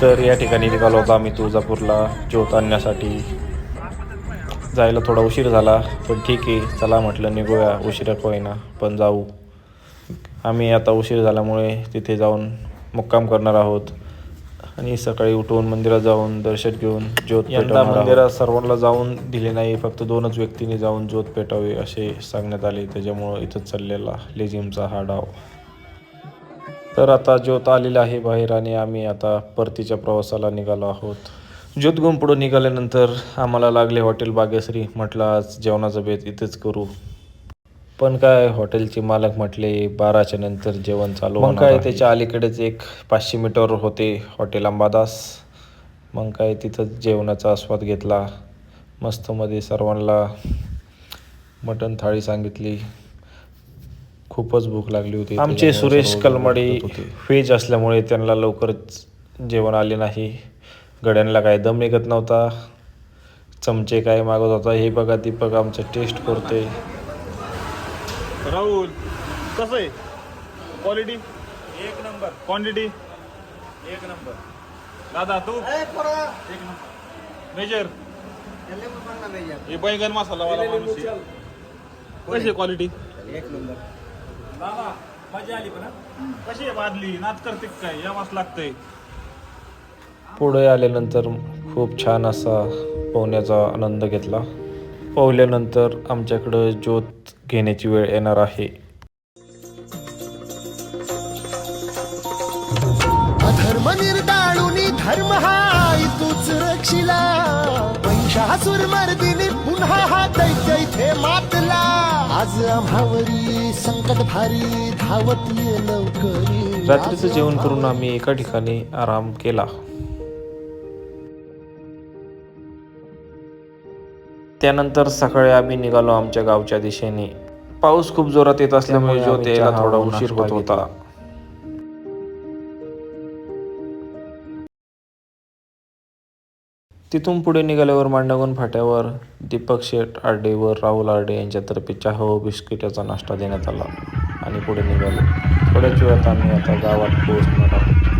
तर या ठिकाणी निघालो होतो आम्ही तुळजापूरला ज्योत आणण्यासाठी. जायला थोडा उशीर झाला पण ठीक आहे. चला म्हटलं निघूया उशिरा होईना पण जाऊ. आम्ही आता उशीर झाल्यामुळे तिथे जाऊन मुक्काम करणार आहोत. आणि सकाळी उठून मंदिरात जाऊन दर्शन घेऊन ज्योत यंदा मंदिरात सर्वांना जाऊन दिले नाही फक्त दोनच व्यक्तींनी जाऊन ज्योत पेटावे असे सांगण्यात आले. त्याच्यामुळं इथं चाललेला लेझिमचा हा डाव. तर आता ज्योत आलेला आहे बाहेर आणि आम्ही आता परतीच्या प्रवासाला निघालो आहोत. ज्योत पुढं निघाल्यानंतर आम्हाला लागले हॉटेल बागेश्री. म्हटलं आज जेवणाचा बेत इथेच करू. पण काय हॉटेलचे मालक म्हटले बाराच्या नंतर जेवण चालू मग काय त्याच्या अलीकडेच एक पाचशे मीटरवर होते हॉटेल अंबादास. मग काय तिथं जेवणाचा आस्वाद घेतला. मस्तमध्ये सर्वांना मटण थाळी सांगितली. खूपच भूक लागली होती. आमचे सुरेश कलमाडी व्हेज असल्यामुळे त्यांना लवकरच जेवण आले नाही. गड्यांना काय दम निघत नव्हता. चमचे काय मागत होता. हे बघा दीपक आमचं टेस्ट करतोय राहुल कसं आहे? क्वालिटी एक नंबर. क्वांटिटी एक नंबर. दादा तू? एक नंबर. मेजर? हे बैगन मसाला वाला माणूस आहे. कशी क्वालिटी एक नंबर. दादा मजा आली पण कशी आहे बादली नाच करते का काय? या मस्त लागतंय. पुढे आल्यानंतर खूप छान असा पोहण्याचा आनंद घेतला. पोहल्यानंतर आमच्याकडं ज्योत घेण्याची वेळ येणार आहे. अधर्म निर्दाळुनी धर्म हा तूच रक्षिला. मर्दिनी पुन्हा हा दैत्य इथे मातला आज आम्हावरी संकट भारी धावत ये लवकरी. रात्रीचं जेवण करून आम्ही एका ठिकाणी आराम केला. त्यानंतर सकाळी आम्ही निघालो आमच्या गावच्या दिशेने. पाऊस खूप जोरात येत असल्यामुळे ज्योत यायला थोडा उशीर होत होता. तिथून पुढे निघाल्यावर मांडवगण फाट्यावर दीपक शेठ आर्डे व राहुल आरडे यांच्यातर्फे चहा व बिस्किटाचा नाश्ता देण्यात आला आणि पुढे निघालो. थोड्याच वेळात आम्ही आता गावात पोहोचणार आहोत.